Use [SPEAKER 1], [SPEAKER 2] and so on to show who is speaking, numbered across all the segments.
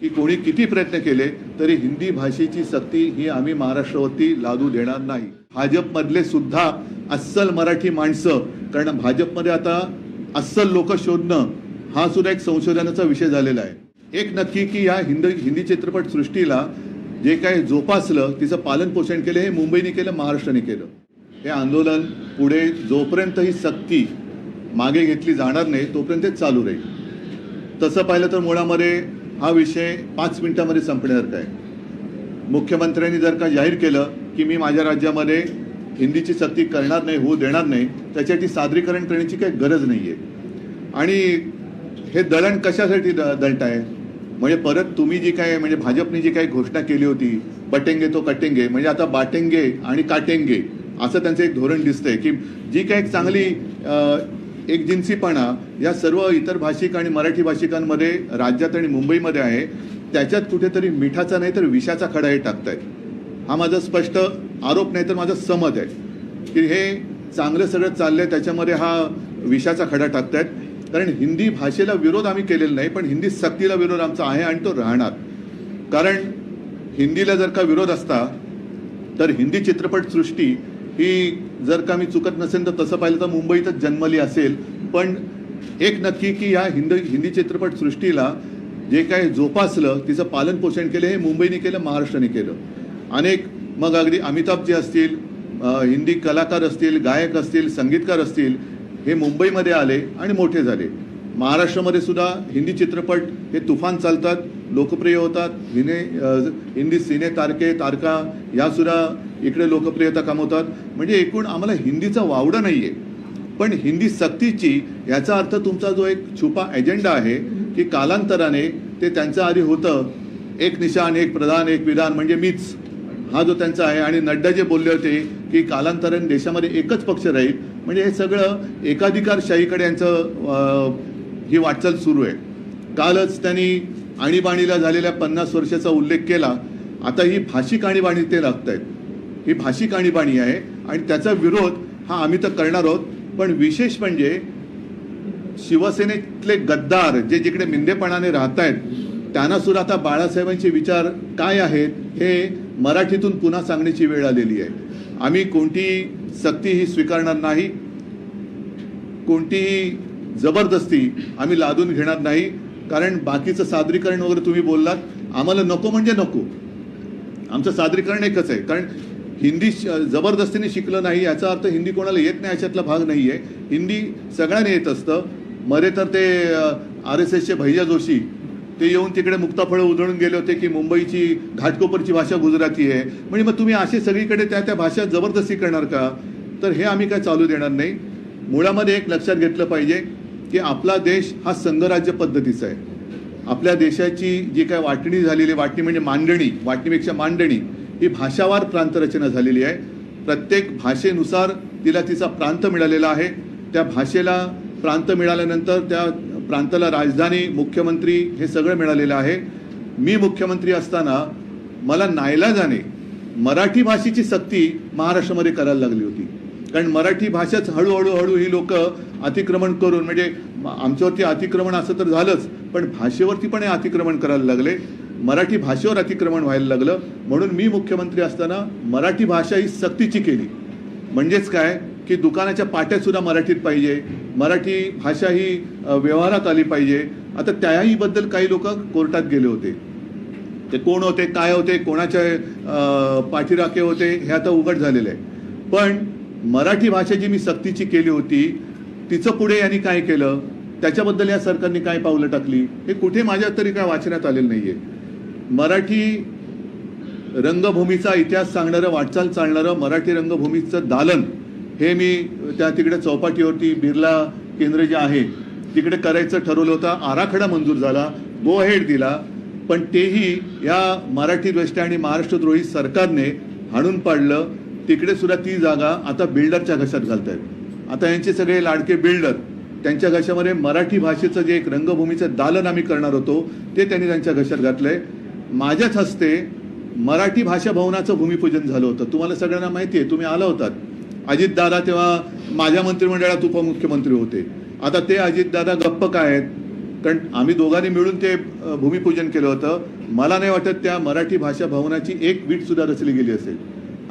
[SPEAKER 1] की कोणी किती प्रयत्न केले तरी हिंदी भाषेची सक्ती ही आम्ही महाराष्ट्रावरती लादू देणार नाही. भाजपमधले सुद्धा अस्सल मराठी माणसं कारण भाजपमध्ये आता अस्सल लोक शोधणं हा सुद्धा एक संशोधनाचा विषय झालेला आहे. एक नक्की की या हिंदी हिंदी चित्रपट सृष्टीला जे काही जोपासलं तिचं पालन पोषण केलं हे मुंबईने केलं महाराष्ट्राने केलं. हे आंदोलन पुढे जोपर्यंत ही सक्ती मागे घेतली जाणार नाही तोपर्यंत ते चालू राहील. तसं पाहिलं तर मुळामध्ये हा विषय पाच मिनिटामध्ये संपण्यासारखा आहे. मुख्यमंत्र्यांनी जर का जाहीर केलं की मी माझ्या राज्यामध्ये हिंदीची सक्ती करणार नाही होऊ देणार नाही त्याच्यासाठी सादरीकरण करण्याची काही गरज नाही आहे आणि हे दळण कशासाठी द दळताय म्हणजे परत तुम्ही जी काय म्हणजे भाजपने जी काही घोषणा केली होती बटेंगे तो कटेंगे म्हणजे आता बाटेंगे आणि काटेंगे असं त्यांचं एक धोरण दिसतंय की जी काही एक चांगली एकजिन्सीपणा या सर्व इतर भाषिक आणि मराठी भाषिकांमध्ये राज्यात आणि मुंबईमध्ये आहे त्याच्यात कुठेतरी मिठाचा नाही तर विषाचा खडा हे टाकतायत. हा माझा स्पष्ट आरोप नाही तर माझा समत आहे. की हे चांगलं सगळं चाललंय त्याच्यामध्ये हा विषाचा खडा टाकतायत. कारण हिंदी भाषेला विरोध आम्ही केलेला नाही पण हिंदी सक्तीला विरोध आमचा आहे आणि तो राहणार. कारण हिंदीला जर का विरोध असता तर हिंदी चित्रपटसृष्टी ही जर का मी चुकत नसेल तर तसं पाहिलं तर मुंबईतच जन्मली असेल. पण एक नक्की की या हिंदी हिंदी चित्रपटसृष्टीला जे काय जोपासलं तिचं पालन पोषण केलं हे मुंबईने केलं महाराष्ट्राने केलं. अनेक मग अगदी अमिताभजी असतील हिंदी कलाकार असतील गायक असतील संगीतकार असतील हे मुंबईमध्ये आले आणि मोठे झाले. महाराष्ट्रामध्ये सुद्धा हिंदी चित्रपट हे तुफान चालतात लोकप्रिय होतात. हिने हिंदी सिने तारके तारका यासुद्धा इकडे लोकप्रियता कमवतात. म्हणजे एकूण आम्हाला हिंदीचा वावडा नाही आहे पण हिंदी सक्तीची याचा अर्थ तुमचा जो एक छुपा एजेंडा आहे की कालांतराने ते त्यांचं आधी होतं. एक निशान एक प्रधान एक विधान म्हणजे मीच. हा जो त्यांचा आहे. आणि नड्डा जे बोलले होते की कालांतराने देशामध्ये एकच पक्ष राहील. म्हणजे हे सगळं एकाधिकारशाहीकडे यांचं ही वाटचाल सुरू आहे. कालच त्यांनी आणीबाणीला झालेल्या पन्नास वर्षाचा उल्लेख केला. आता ही भाषिक आणीबाणी ते लागत आहेत ही भाषिक आणीबाणी आहे आणि त्याचा विरोध हा आम्ही तर करणार आहोत. पण विशेष म्हणजे शिवसेनेतले गद्दार जे जिकडे मिंदेपणाने राहत आहेत त्यांना सुद्धा आता बाळासाहेबांचे विचार काय आहेत हे मराठीतून पुन्हा सांगण्याची वेळ आलेली आहे. आम्ही कोणतीही सक्ती ही स्वीकारणार नाही कोणतीही जबरदस्ती आम्ही लादून घेणार नाही. कारण बाकीचं सादरीकरण वगैरे तुम्ही बोललात आम्हाला नको म्हणजे नको. आमचं सादरीकरण एकच आहे. कारण हिंदी श- जबरदस्तीने शिकलं नाही याचा अर्थ हिंदी कोणाला येत नाही याच्यातला भाग नाही आहे हिंदी सगळ्यांना येत असतं. मरे तर ते आर एस एसचे भैया जोशी ते येऊन तिकडे मुक्ताफळं उधळून गेले होते की मुंबईची घाटकोपरची भाषा गुजराती आहे. म्हणजे मग तुम्ही असे सगळीकडे त्या त्या भाषा जबरदस्ती करणार का? तर हे आम्ही काय चालू देणार नाही. मुळामध्ये एक लक्षात घेतलं पाहिजे की आपला देश हा संघराज्य पद्धतीचा आहे. आपल्या देशाची जी काय वाटणी झालेली वाटणी म्हणजे मांडणी वाटणीपेक्षा मांडणी ही भाषावार प्रांतरचना झालेली आहे. प्रत्येक भाषेनुसार तिला तिचा प्रांत मिळालेला आहे. त्या भाषेला प्रांत मिळाल्यानंतर त्या प्रांताला राजधानी मुख्यमंत्री हे सगळं मिळालेलं आहे. मी मुख्यमंत्री असताना मला नायलाजाने मराठी भाषेची सक्ती महाराष्ट्रामध्ये करायला लागली होती. कारण मराठी भाषाच हळूहळू हळू ही लोक अतिक्रमण करून म्हणजे आमच्यावरती अतिक्रमण असं तर झालंच पण भाषेवरती पण हे अतिक्रमण करायला लागले. मराठी भाषेवर अतिक्रमण व्हायला लागलं. म्हणून मी मुख्यमंत्री असताना मराठी भाषा ही सक्तीची केली. म्हणजेच काय? की दुकानाच्या पाट्या सुद्धा मराठीत पाहिजे. मराठी भाषा ही व्यवहारात आली पाहिजे. आता त्याही बद्दल काही लोक कोर्टात गेले होते. ते कोण होते? काय होते? कोणाच्या पाठीराखे होते? हे आता उघड झालेलं आहे. पण मराठी भाषा जी मी सक्तीची केली होती तिचं पुढे यांनी काय केलं? त्याच्याबद्दल या सरकारने काय पावलं टाकली? हे कुठे माझ्या तरी काय वाचण्यात आलेलं नाहीये. मराठी रंगभूमीचा इतिहास सांगणारं वाटचाल चालणारं मराठी रंगभूमीचं दालन हे मी त्या तिकडे चौपाटीवरती बिर्ला केंद्र जे आहे तिकडे करायचं ठरवलं होतं. आराखडा मंजूर झाला गो हेड दिला. पण तेही या मराठी द्वेष्टी आणि महाराष्ट्रद्रोही सरकारने हाणून पाडलं. तिकडे सुद्धा ती जागा आता बिल्डरच्या घशात घालतायत. आता यांचे सगळे लाडके बिल्डर त्यांच्या घशामध्ये मराठी भाषेचं जे एक रंगभूमीचं दालन आम्ही करणार होतो ते त्यांनी त्यांच्या घशात घातलं आहे माझ्याच हस्ते मराठी भाषा भवनाचं भूमिपूजन झालं होतं. तुम्हाला सगळ्यांना माहिती आहे तुम्ही आला होतात. अजितदादा तेव्हा माझ्या मंत्रिमंडळात उपमुख्यमंत्री होते. आता ते अजितदादा गप्प काय आहेत? कारण आम्ही दोघांनी मिळून ते भूमिपूजन केलं होतं. मला नाही वाटत त्या मराठी भाषा भवनाची एक वीट सुद्धा रचली गेली असेल.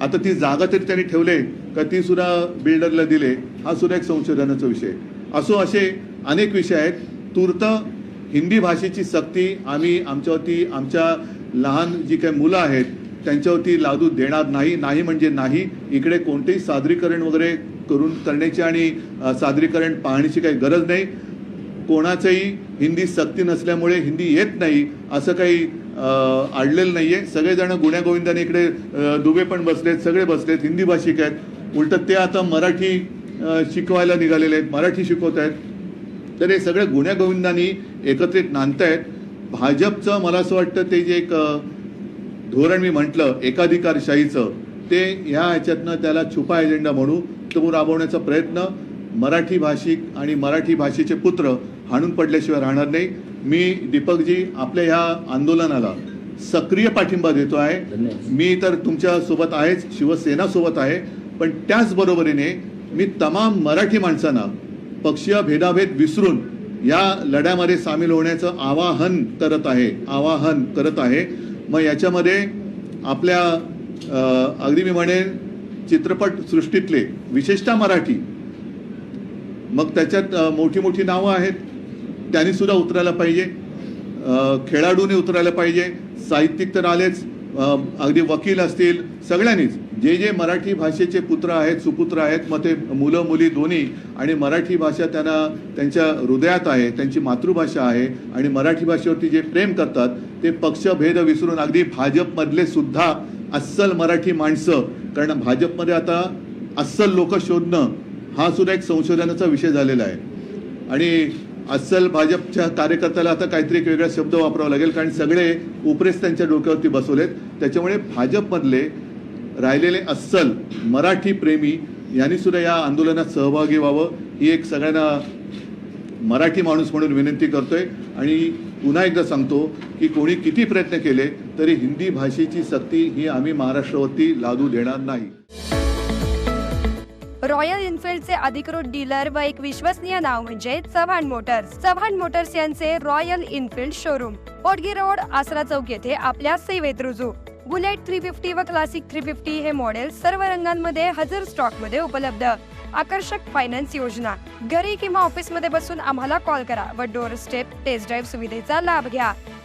[SPEAKER 1] आता ती जागा तरी त्यांनी ठेवले का ती सुद्धा बिल्डरला दिले हा सुद्धा एक संशोधनाचा विषय असो असे अनेक विषय आहेत. तूर्त हिंदी भाषेची सक्ती आम्ही आमच्यावरती आमच्या लहान जी काही मुलं आहेत त्यांच्यावरती लादू देणार नाही नाही म्हणजे नाही. इकडे कोणतेही सादरीकरण वगैरे करून करण्याची आणि सादरीकरण पाहण्याची काही गरज नाही. कोणाचंही हिंदी सक्ती नसल्यामुळे हिंदी येत नाही असं काही आडलेलं नाही आहे सगळेजण गुण्यागोविंदाने इकडे दुबे पण बसलेत सगळे बसलेत हिंदी भाषिक आहेत. उलट ते आता मराठी शिकवायला निघालेले आहेत मराठी शिकवत आहेत. तर हे सगळे गुण्यागोविंदानी एकत्रित नांदतायत. भाजपचं मला असं वाटतं ते जे एक धोरण मी म्हटलं एकाधिकारशाहीचं ते ह्या ह्याच्यातनं त्याला छुपा एजेंडा म्हणू तो राबवण्याचा प्रयत्न. मराठी भाषिक आणि मराठी भाषेचे पुत्र हाणून पडल्याशिवाय राहणार नाही. मी दीपकजी आपल्या ह्या आंदोलनाला सक्रिय पाठिंबा देतो आहे. मी तर तुमच्यासोबत आहेच शिवसेना सोबत आहे. पण त्याचबरोबरीने मी तमाम मराठी माणसांना पक्षीय भेदाभेद विसरून या लढ्यामध्ये सामील होण्याचं आवाहन करत आहे आवाहन करत आहे. मग याच्यामध्ये आपल्या अगदी मी म्हणेन चित्रपट सृष्टीतले विशेषतः मराठी मग त्याच्यात मोठी मोठी नावं आहेत. त्यांनी सुद्धा उतरायला पाहिजे. खेळाडूने उतरायला पाहिजे. साहित्यिक तर आलेच. अगदी वकील असतील सगळ्यांनीच. जे जे मराठी भाषेचे पुत्र आहेत सुपुत्र आहेत मग ते मुलं मुली दोन्ही आणि मराठी भाषा त्यांना त्यांच्या हृदयात आहे त्यांची मातृभाषा आहे आणि मराठी भाषेवरती जे प्रेम करतात ते पक्षभेद विसरून अगदी भाजपमधले सुद्धा अस्सल मराठी माणसं कारण भाजपमध्ये आता अस्सल लोक शोधणं हा सुद्धा एक संशोधनाचा विषय झालेला आहे. आणि अस्सल भाजपच्या कार्यकर्त्याला आता काहीतरी एक वेगळा शब्द वापरावा लागेल कारण सगळे उपरेस त्यांच्या डोक्यावरती बसवलेत. त्याच्यामुळे भाजपमधले राहिलेले अस्सल मराठी प्रेमी यांनी सुद्धा या आंदोलनात सहभागी व्हावं ही एक सगळ्यांना मराठी माणूस म्हणून विनंती करतोय. आणि पुन्हा एकदा सांगतो की कोणी किती प्रयत्न केले तरी हिंदी भाषेची सक्ती ही आम्ही महाराष्ट्रावरती लादू देणार नाही.
[SPEAKER 2] रॉयल एनफिल्डचे अधिकृत डीलर व एक विश्वसनीय नाव म्हणजे चव्हाण मोटर्स. चव्हाण मोटर्स यांचे रॉयल इनफिल्ड शोरूम. पोटगी रोड आसरा चौक येथे आपल्या सेवेत रुजू. बुलेट थ्री फिफ्टी व क्लासिक थ्री फिफ्टी हे मॉडेल सर्व रंगांमध्ये हजर स्टॉकमध्ये उपलब्ध. आकर्षक फायनान्स योजना. घरी किंवा ऑफिसमध्ये बसून आम्हाला कॉल करा व डोर स्टेप टेस्ट ड्राईव्ह सुविधेचा लाभ घ्या.